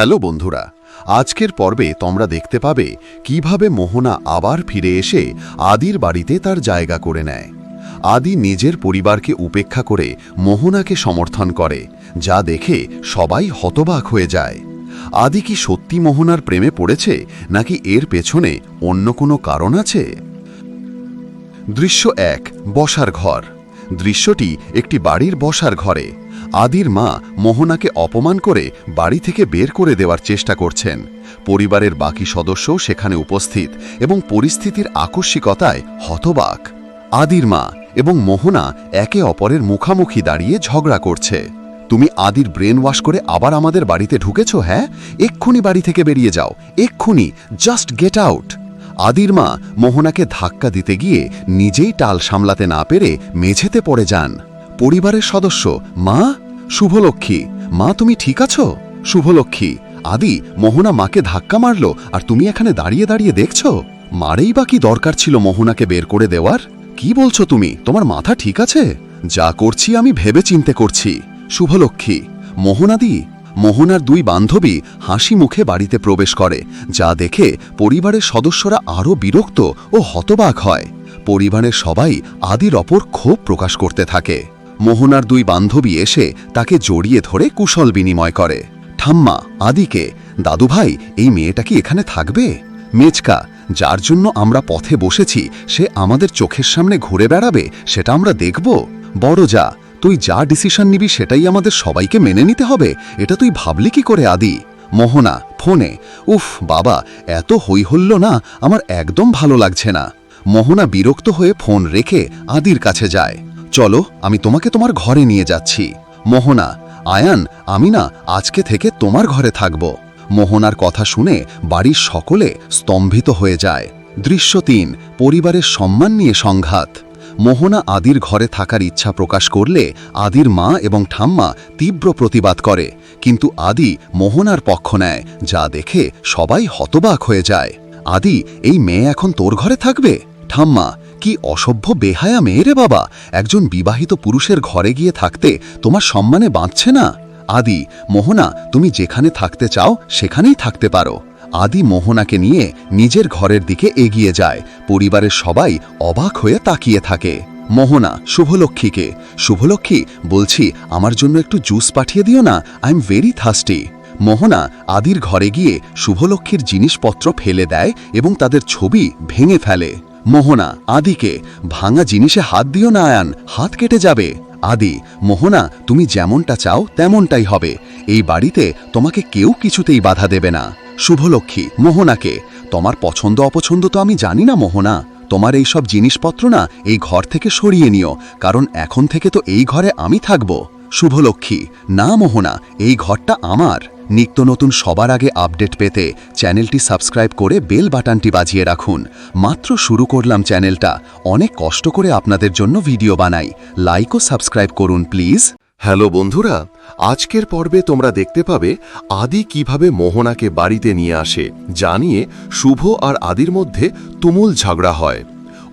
Hello বন্ধুরা, আজকের পর্বে তোমরা দেখতে পাবে কীভাবে মোহনা আবার ফিরে এসে আদির বাড়িতে তার জায়গা করে নেয়। আদি নিজের পরিবারকে উপেক্ষা করে মোহনাকে সমর্থন করে, যা দেখে সবাই হতবাক হয়ে যায়। আদি কি সত্যি মোহনার প্রেমে পড়েছে, নাকি এর পেছনে অন্য কোনো কারণ আছে? দৃশ্য এক, বসার ঘর। দৃশ্যটি একটি বাড়ির বসার ঘরে। আদির মা মোহনাকে অপমান করে বাড়ি থেকে বের করে দেওয়ার চেষ্টা করছেন। পরিবারের বাকি সদস্যও সেখানে উপস্থিত এবং পরিস্থিতির আকস্মিকতায় হতবাক। আদির মা এবং মোহনা একে অপরের মুখামুখি দাঁড়িয়ে ঝগড়া করছে। তুমি আদির ব্রেন ওয়াশ করে আবার আমাদের বাড়িতে ঢুকেছ হ্যাঁ? এক্ষুনি বাড়ি থেকে বেরিয়ে যাও। এক্ষুনি, জাস্ট গেট আউট। আদির মা মোহনাকে ধাক্কা দিতে গিয়ে নিজেই টাল সামলাতে না পেরে মেঝেতে পড়ে যান। পরিবারের সদস্য, মা? শুভলক্ষ্মী, মা তুমি ঠিক আছো? শুভলক্ষ্মী, আদি, মোহনা মাকে ধাক্কা মারল আর তুমি এখানে দাঁড়িয়ে দাঁড়িয়ে দেখছ? মারেই বা কি দরকার ছিল মোহনাকে বের করে দেওয়ার? কি বলছো তুমি? তোমার মাথা ঠিক আছে? যা করছি আমি ভেবে চিনতে করছি। শুভলক্ষ্মী মোহনাদি মোহনার দুই বান্ধবী হাসি মুখে বাড়িতে প্রবেশ করে, যা দেখে পরিবারের সদস্যরা আরও বিরক্ত ও হতবাক হয়। পরিবারের সবাই আদির অপর ক্ষোভ প্রকাশ করতে থাকে। মোহনার দুই বান্ধবী এসে তাকে জড়িয়ে ধরে কুশল বিনিময় করে। ঠাম্মা, আদিকে, দাদুভাই, এই মেয়েটা কি এখানে থাকবে? মেচকা, যার জন্য আমরা পথে বসেছি, সে আমাদের চোখের সামনে ঘুরে বেড়াবে, সেটা আমরা দেখব। বড় যা, তুই যা ডিসিশন নিবি সেটাই আমাদের সবাইকে মেনে নিতে হবে, এটা তুই ভাবলি কি করে, আদি? মোহনা, ফোনে, উফ, বাবা, এত হইহল্য না, আমার একদম ভালো লাগছে না। মোহনা বিরক্ত হয়ে ফোন রেখে আদির কাছে যায়। চলো, আমি তোমাকে তোমার ঘরে নিয়ে যাচ্ছি। মোহনা, আয়ান আমি না আজকে থেকে তোমার ঘরে থাকব। মোহনার কথা শুনে বাড়ির সকলে স্তম্ভিত হয়ে যায়। দৃশ্য তিন, পরিবারের সম্মান নিয়ে সংঘাত। মোহনা আদির ঘরে থাকার ইচ্ছা প্রকাশ করলে আদির মা এবং ঠাম্মা তীব্র প্রতিবাদ করে। কিন্তু আদি মোহনার পক্ষ নেয়, যা দেখে সবাই হতবাক হয়ে যায়। আদি, এই মেয়ে এখন তোর ঘরে থাকবে? ঠাম্মা কি অসভ্য বেহায়া মেয়ে রে বাবা? একজন বিবাহিত পুরুষের ঘরে গিয়ে থাকতে তোমার সম্মানে বাঁচছে না? আদি, মোহনা, তুমি যেখানে থাকতে চাও, সেখানেই থাকতে পারো। আদি মোহনাকে নিয়ে নিজের ঘরের দিকে এগিয়ে যায়। পরিবারের সবাই অবাক হয়ে তাকিয়ে থাকে। মোহনা, শুভলক্ষ্মীকে। শুভলক্ষ্মী, বলছি, আমার জন্য একটু জুস পাঠিয়ে দিও না, I am very thirsty. Mohona, আদির ঘরে গিয়ে শুভলক্ষ্মীর জিনিসপত্র ফেলে দেয় এবং তাদের ছবি ভেঙে ফেলে। মোহনা, আদিকে, ভাঙা জিনিসে হাত দিও না, আয়ান, হাত কেটে যাবে। আদি, মোহনা, তুমি যেমনটা চাও তেমনটাই হবে। এই বাড়িতে তোমাকে কেউ কিছুতেই বাধা দেবে না। শুভলক্ষ্মী, মোহনাকে, তোমার পছন্দ অপছন্দ তো আমি জানি না, মোহনা। তোমার এই সব জিনিসপত্র না এই ঘর থেকে সরিয়ে নিও, কারণ এখন থেকে তো এই ঘরে আমি থাকব। শুভলক্ষ্মী, না, মোহনা, এই ঘরটা আমার। নিত্য নতুন সবার আগে আপডেট পেতে চ্যানেলটি সাবস্ক্রাইব করে বেল বাটনটি বাজিয়ে রাখুন। মাত্র শুরু করলাম চ্যানেলটা। অনেক কষ্ট করে আপনাদের জন্য ভিডিও বানাই। লাইক ও সাবস্ক্রাইব করুন প্লিজ হ্যালো বন্ধুরা, আজকের পর্বে তোমরা দেখতে পাবে আদি কীভাবে মোহনাকে বাড়িতে নিয়ে আসে, জানিয়ে শুভ আর আদির মধ্যে তুমুল ঝগড়া হয়।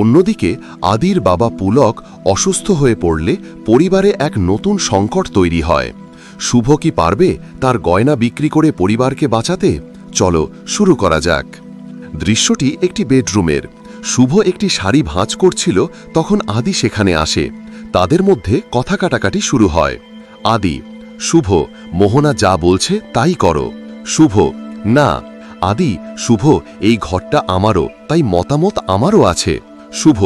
অন্যদিকে, আদির বাবা পুলক অসুস্থ হয়ে পড়লে পরিবারে এক নতুন সংকট তৈরি হয়। শুভ কি পারবে তার গয়না বিক্রি করে পরিবারকে বাঁচাতে? চলো শুরু করা যাক। দৃশ্যটি একটি বেডরুমের। শুভ একটি শাড়ি ভাঁজ করছিল, তখন আদি সেখানে আসে। তাদের মধ্যে কথা কাটাকাটি শুরু হয়। আদি, শুভ, মোহনা যা বলছে তাই করো। শুভ, না, আদি, শুভ, এই ঘরটা আমারও, তাই মতামত আমারও আছে। শুভ,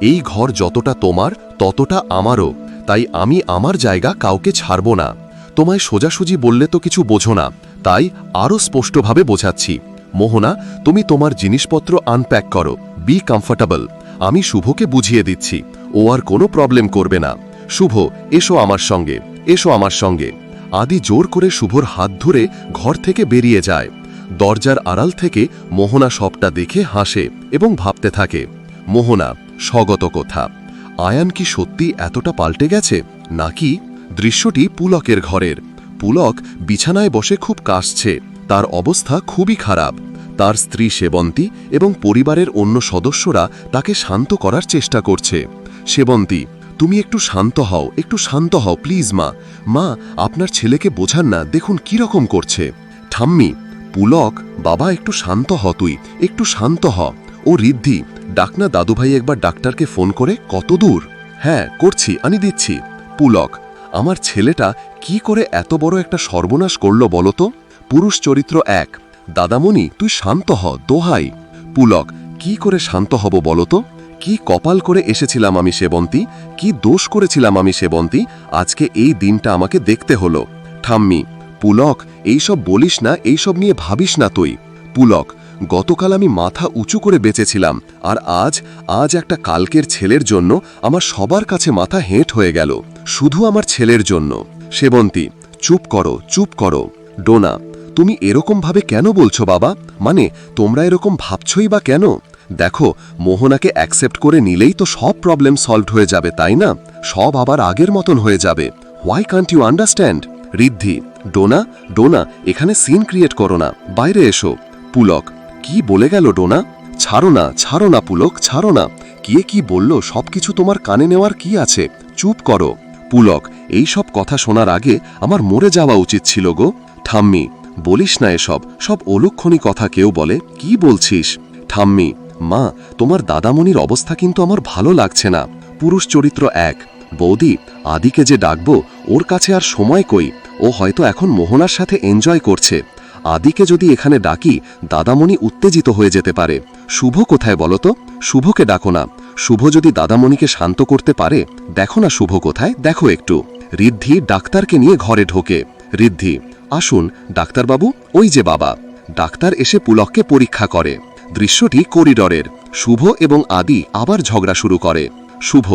এই ঘর যতটা তোমার, ততটা আমারও, তাই আমি আমার জায়গা কাউকে ছাড়ব না। তোমায় সোজাসুজি বললে তো কিছু বোঝো না, তাই আরও স্পষ্টভাবে বোঝাচ্ছি। মোহনা, তুমি তোমার জিনিসপত্র আনপ্যাক করো বি কমফর্টেবল আমি শুভকে বুঝিয়ে দিচ্ছি, ও আর কোনো প্রবলেম করবে না। শুভ, এসো আমার সঙ্গে, এসো আমার সঙ্গে। আদি জোর করে শুভর হাত ধরে ঘর থেকে বেরিয়ে যায়। দরজার আড়াল থেকে মোহনা সবটা দেখে হাসে এবং ভাবতে থাকে, মোহনা, স্বগত কথা। আয়ান কি সত্যি এতটা পাল্টে গেছে? নাকি দৃশ্যটি পুলকের ঘরের। পুলক বিছানায় বসে খুব কাশছে। তার অবস্থা খুবই খারাপ। তার স্ত্রী সেবন্তী এবং পরিবারের অন্য সদস্যরা তাকে শান্ত করার চেষ্টা করছে। সেবন্তী, তুমি একটু শান্ত হও, একটু শান্ত হও, প্লিজ মা। মা, আপনার ছেলেকে বোঝান না, দেখুন কি রকম করছে। ঠাম্মি, পুলক, বাবা, একটু শান্ত হ তুই, একটু শান্ত হ। ও রিদ্ধি ডাকনা দাদুভাই একবার ডাক্তারকে ফোন করে, কত দূর? হ্যাঁ করছি, আমি দিচ্ছি। পুলক আমার ছেলেটা কি করে এত বড় একটা সর্বনাশ করল বলতো পুরুষ চরিত্র এক। দাদামণি, তুই শান্ত হ, দোহাই। পুলক, কি করে শান্ত হব বলতো কি কপাল করে এসেছিলাম আমি সেবন্তী? কি দোষ করেছিলাম আমি সেবন্তী? আজকে এই দিনটা আমাকে দেখতে হলো। ঠাম্মি, পুলক, এইসব বলিস না, এইসব নিয়ে ভাবিস না তুই। পুলক গতকাল আমি মাথা উঁচু করে বেঁচেছিলাম, আর আজ আজ একটা কালকের ছেলের জন্য আমার সবার কাছে মাথা হেঁট হয়ে গেল, শুধু আমার ছেলের জন্য। সেবন্তী চুপ করো চুপ করো। ডোনা, তুমি এরকম ভাবে কেন বলছো বাবা? মানে তোমরা এরকম ভাবছই বা কেন? দেখো, মোহনাকে অ্যাকসেপ্ট করে নিলেই তো সব প্রবলেম সলভড হয়ে যাবে, তাই না? সব আবার আগের মতন হয়ে যাবে। Why can't you understand Riddhi Dona Dona, এখানে সিন ক্রিয়েট করো না। বাইরে এসো। পুলক কি বলে গেল ডোনা? ছাড়ো না ছাড়ো না পুলক, ছাড়ো না। কে কি বলল, সবকিছু তোমার কানে নেওয়ার কি আছে? চুপ করো। পুলক, এই সব কথা শোনার আগে আমার মরে যাওয়া উচিত ছিল গো। ঠাম্মি, বলিস না এসব, সব অলুক্ষণী কথা কেউ বলে, কি বলছিস? ঠাম্মি, মা, তোমার দাদামণির অবস্থা কিন্তু আমার ভালো লাগছে না। পুরুষ চরিত্র এক। বৌদি, আদিকে যে ডাকবো, ওর কাছে আর সময় কই? ও হয়তো এখন মোহনার সাথে এনজয় করছে। আদিকে যদি এখানে ডাকি, দাদামণি উত্তেজিত হয়ে যেতে পারে। শুভ কোথায় বলো তো? শুভকে ডাকো না। শুভ যদি দাদামণিকে শান্ত করতে পারে, দেখো না শুভ কোথায়, দেখো একটু। ঋদ্ধি ডাক্তারকে নিয়ে ঘরে ঢোকে। ঋদ্ধি, আসুন, ডাক্তারবাবু, ওই যে বাবা। ডাক্তার এসে পুলককে পরীক্ষা করে। দৃশ্যটি করিডরের। শুভ এবং আদি আবার ঝগড়া শুরু করে। শুভ,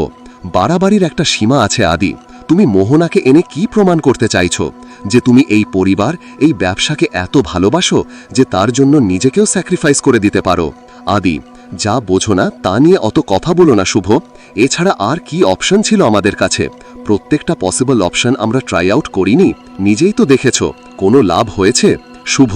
বাড়াবাড়ির একটা সীমা আছে আদি। তুমি মোহনাকে এনে কি প্রমাণ করতে চাইছো? যে তুমি এই পরিবার, এই ব্যবসাকে এত ভালোবাসো যে তার জন্য নিজেকেও স্যাক্রিফাইস করে দিতে পারো। আদি, যা বোঝো না, তা নিয়ে অত কথা বলো না, শুভ। এছাড়া আর কি অপশন ছিল আমাদের কাছে? প্রত্যেকটা পসিবল অপশন আমরা ট্রাই আউট করিনি, নিজেই তো দেখেছ, কোনো লাভ হয়েছে? শুভ,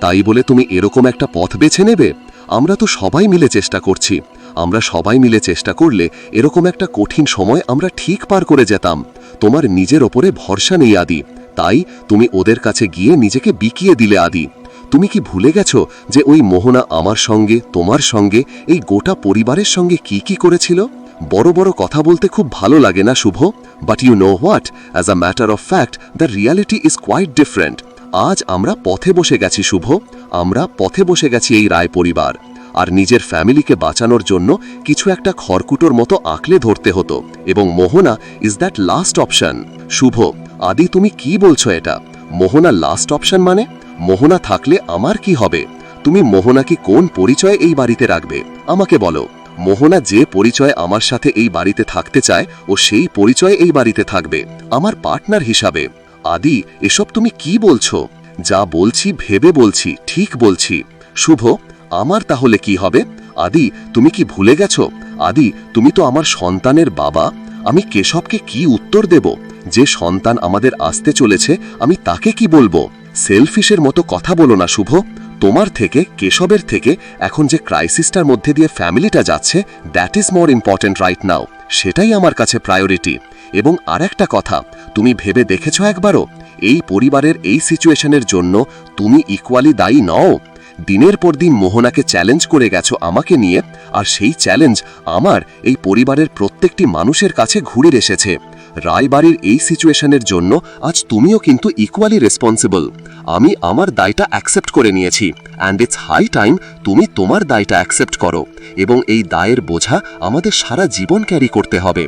তাই বলে তুমি এরকম একটা পথ বেছে নেবে? আমরা তো সবাই মিলে চেষ্টা করছি। আমরা সবাই মিলে চেষ্টা করলে এরকম একটা কঠিন সময় আমরা ঠিক পার করে যেতাম। তোমার নিজের ওপরে ভরসা নেই, আদি। তাই তুমি ওদের কাছে গিয়ে নিজেকে বিকিয়ে দিলে, আদি। তুমি কি ভুলে গেছো যে ওই মোহনা আমার সঙ্গে, তোমার সঙ্গে, এই গোটা পরিবারের সঙ্গে কি কি করেছিল? বড় বড় কথা বলতে খুব ভালো লাগে না, Shubho? But you know what as a matter of fact the reality is quite different আজ আমরা পথে বসে গেছি, শুভ। আমরা পথে বসে গেছি এই রায় পরিবার। আর নিজের ফ্যামিলিকে বাঁচানোর জন্য কিছু একটা খড়কুটোর মতো আঁকলে ধরতে হতো। এবং Mohona is that last option Shubho, Adi, তুমি কি বলছো এটা? মোহনা লাস্ট অপশন মানে? মোহনা থাকলে আমার কি হবে? তুমি মোহনাকে কোন পরিচয় এই বাড়িতে রাখবে? আমাকে বলো। মোহনা যে পরিচয় আমার সাথে এই বাড়িতে থাকতে চায়, ও সেই পরিচয় এই বাড়িতে থাকবে। আমার পার্টনার হিসাবে। আদি, এসব তুমি কি বলছো? যা বলছি ভেবে বলছি, ঠিক বলছি। শুভ, আমার তাহলে কি হবে? আদি, তুমি কি ভুলে গেছো? আদি, তুমি তো আমার সন্তানের বাবা। আমি কেশবকে কি উত্তর দেব? যে সন্তান আমাদের আসতে চলেছে, আমি তাকে কি বলব? সেলফিশের মতো কথা বলো না, শুভ। তোমার থেকে, কেশবের থেকে এখন যে ক্রাইসিসটার মধ্যে দিয়ে ফ্যামিলিটা যাচ্ছে that is more important right now সেটাই আমার কাছে প্রায়োরিটি এবং আর একটা কথা, তুমি ভেবে দেখেছ একবারও? এই পরিবারের এই সিচুয়েশনের জন্য তুমি ইকুয়ালি দায়ী নও। দিনের পর দিন মোহনাকে চ্যালেঞ্জ করে গেছো আমাকে নিয়ে, আর সেই চ্যালেঞ্জ আমার এই পরিবারের প্রত্যেকটি মানুষের কাছে ঘুরে এসেছে। রায়বাড়ির এই সিচুয়েশনের জন্য আজ তুমিও কিন্তু ইকুয়ালি রেসপন্সিবল আমি আমার দায়টা অ্যাকসেপ্ট করে নিয়েছি অ্যান্ড ইটস হাই টাইম তুমি তোমার দায়টা অ্যাকসেপ্ট করো, এবং এই দায়ের বোঝা আমাদের সারা জীবন ক্যারি করতে হবে।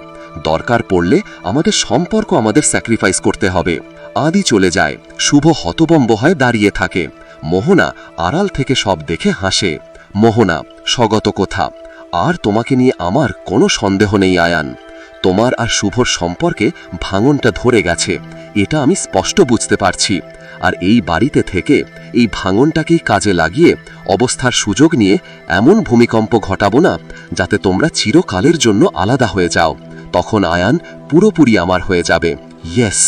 দরকার পড়লে আমাদের সম্পর্ক আমাদের স্যাক্রিফাইস করতে হবে। আদি চলে যায়, শুভ হতবম্ব হয়ে দাঁড়িয়ে থাকে। মোহনা আড়াল থেকে সব দেখে হাসে। মোহনা, স্বগত কোথা, আর তোমাকে নিয়ে আমার কোনো সন্দেহ নেই, আয়ান। তোমার আর শুভর সম্পর্কে ভাঙনটা ধরে গেছে, এটা আমি স্পষ্ট বুঝতে পারছি। আর এই বাড়িতে থেকে এই ভাঙনটাকেই কাজে লাগিয়ে অবস্থার সুযোগ নিয়ে এমন ভূমিকম্প ঘটাবো না, যাতে তোমরা চিরকালের জন্য আলাদা হয়ে যাও। তখন আয়ান পুরোপুরি আমার হয়ে যাবে। ইয়েস,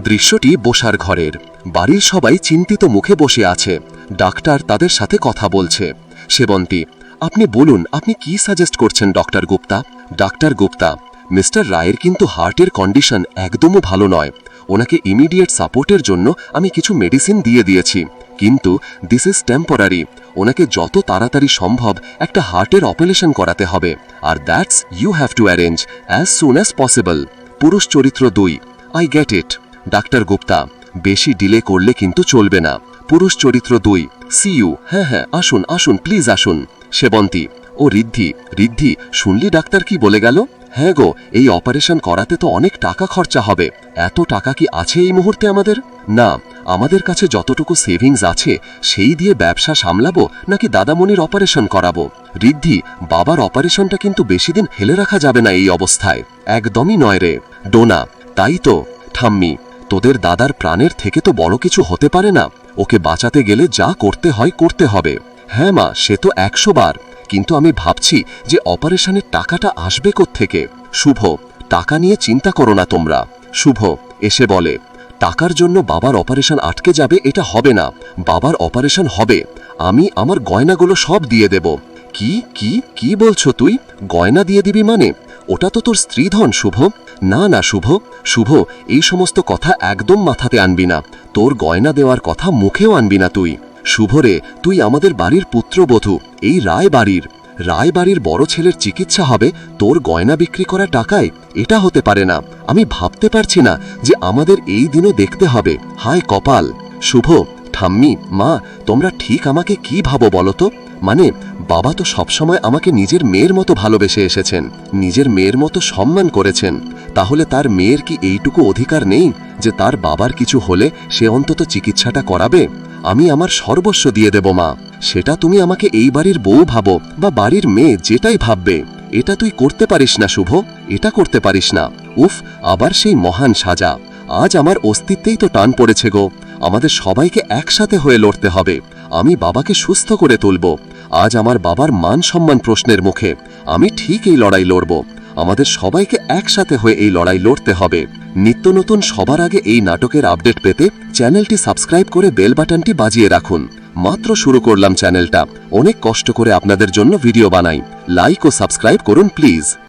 দৃশ্যটি বসার ঘরের। বাড়ির সবাই চিন্তিত মুখে বসে আছে। ডাক্তার তাদের সাথে কথা বলছে। সেবন্তী, আপনি বলুন, আপনি কি সাজেস্ট করছেন ডক্টর গুপ্তা? ডাক্তার গুপ্তা মিস্টার রায়ের কিন্তু হার্টের কন্ডিশন একদমও ভালো নয়। ওনাকে ইমিডিয়েট সাপোর্টের জন্য আমি কিছু মেডিসিন দিয়ে দিয়েছি। কিন্তু দিস ইজ টেম্পোরারি ওনাকে যত তাড়াতাড়ি সম্ভব একটা হার্টের অপারেশন করাতে হবে। আর that's you have to arrange as soon as possible পুরুষ চরিত্র দুই। আই গেট ইট ডাক্তার গুপ্তা, বেশি ডিলে করলে কিন্তু চলবে না। পুরুষ চরিত্র দুই। সি ইউ হ্যাঁ হ্যাঁ আসুন আসুন প্লিজ আসুন। সেবন্তী, ও রিদ্ধি রিদ্ধি শুনলি ডাক্তার কি বলে গেল? হ্যাঁ গো, এই অপারেশন করাতে তো অনেক টাকা খরচা হবে। এত টাকা কি আছে এই মুহূর্তে আমাদের? না, আমাদের কাছে যতটুকু সেভিংস আছে, সেই দিয়ে ব্যবসা সামলাবো নাকি দাদামণির অপারেশন করাবো? রিদ্ধি বাবার অপারেশনটা কিন্তু বেশি দিন হেলে রাখা যাবে না এই অবস্থায়। একদমই নয় রে। ডোনা, তাই তো। ঠাম্মি, তোদের দাদার প্রাণের থেকে তো বড় কিছু হতে পারে না। ওকে বাঁচাতে গেলে যা করতে হয়, করতে হবে। হ্যাঁ মা, সে তো একশো বার। কিন্তু আমি ভাবছি যে অপারেশনের টাকাটা আসবে থেকে শুভ, টাকা নিয়ে চিন্তা করো না তোমরা। শুভ, এসে বলে, টাকার জন্য বাবার অপারেশন আটকে যাবে এটা হবে না। বাবার অপারেশন হবে। আমি আমার গয়নাগুলো সব দিয়ে দেব। কি কি কি বলছো তুই? গয়না দিয়ে দিবি মানে? ওটা তো তোর স্ত্রীধন, শুভ। না না, শুভ। শুভ, এই সমস্ত কথা একদম মাথাতে আনবি না। তোর গয়না দেওয়ার কথা মুখেও আনবি না তুই। শুভরে, তুই আমাদের বাড়ির পুত্রবধূ, এই রায় বাড়ির রায় বাড়ির বড় ছেলের চিকিৎসা হবে, তোর গয়না বিক্রি করা টাকায়। এটা হতে পারে না। আমি ভাবতে পারছি না যে আমাদের এই দিনও দেখতে হবে। হায় কপাল। শুভ, ঠাম্মি, মা, তোমরা ঠিক আমাকে কি ভাবো বলো তো? মানে বাবা তো সবসময় আমাকে নিজের মেয়ের মতো ভালোবেসে এসেছেন, নিজের মেয়ের মতো সম্মান করেছেন। তাহলে তার মেয়ের কি এইটুকু অধিকার নেই যে তার বাবার কিছু হলে সে অন্তত চিকিৎসাটা করাবে? আমি আমার সর্বস্ব দিয়ে দেব, মা। সেটা তুমি আমাকে এই বাড়ির বউ ভাবো বা বাড়ির মেয়ে যেটাই ভাববে। এটা তুই করতে পারিস না, শুভ। এটা করতে পারিস না। উফ, আবার সেই মহান সাজা। আজ আমার অস্তিত্বেই তো টান পড়েছে গো। আমাদের সবাইকে একসাথে হয়ে লড়তে হবে। আমি বাবাকে সুস্থ করে তুলব। আজ আমার বাবার মান সম্মান প্রশ্নের মুখে। আমি ঠিক এই লড়াই লড়ব। আমাদের সবাইকে একসাথে হয়ে এই লড়াই লড়তে হবে। নিত্য নতুন সবার আগে এই নাটকের আপডেট পেতে চ্যানেলটি সাবস্ক্রাইব করে বেল বাটনটি বাজিয়ে রাখুন। মাত্র শুরু করলাম চ্যানেলটা। অনেক কষ্ট করে আপনাদের জন্য ভিডিও বানাই। লাইক ও সাবস্ক্রাইব করুন, প্লিজ।